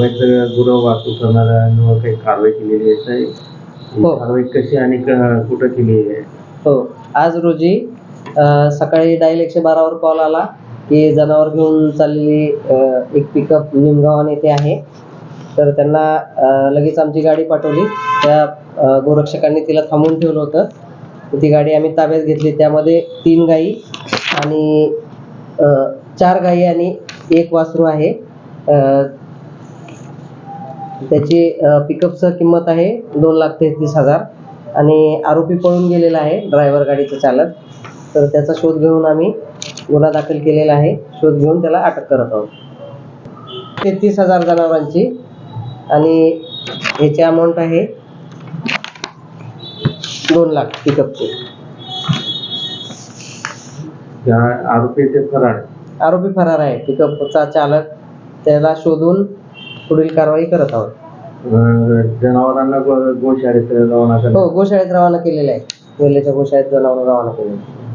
अवैध गुरं वाहतूक करणाऱ्यांवर काही कारवाई केलेली आहे साहेब? ही हो. कारवाई कशी आणि क- कुठं केली आहे? हो. आज रोजी अ, सकाळी डायल एकशे बारावर कॉल आला की जनावर घेऊन चाललेली अ, एक पिकअप निमगावन येथे आहे. तर त्यांना अ, लगेच आमची गाडी पाठवली. त्या अ, गोरक्षकांनी तिला थांबवून ठेवलं होतं. ती गाडी आम्ही ताब्यात घेतली. त्यामध्ये तीन गाई आणि अ, चार गाई आणि एक वासरू आहे. अ, त्याची पिकअपचं किंमत आहे दोन लाख तेहतीस हजार. आणि आरोपी पळून गेलेला आहे ड्रायव्हर गाडीचा चालक. तर त्याचा शोध घेऊन आम्ही गुन्हा दाखल केलेला आहे. शोध घेऊन त्याला अटक करत आहोत. तेहतीस हजार जनावरांची आणि ह्याची अमाऊंट आहे दोन लाख पिकअपची आरोपी ते फरार. आरोपी फरार आहे. पिकअपचा चालक त्याला शोधून पुढील कारवाई करत आहोत. अं, जनावरांना गो- गोशाळेत रवाना हो गोशाळेत रवाना केलेले आहे. वेल्हेच्या गोशाळेत जनावर रवाना केलेले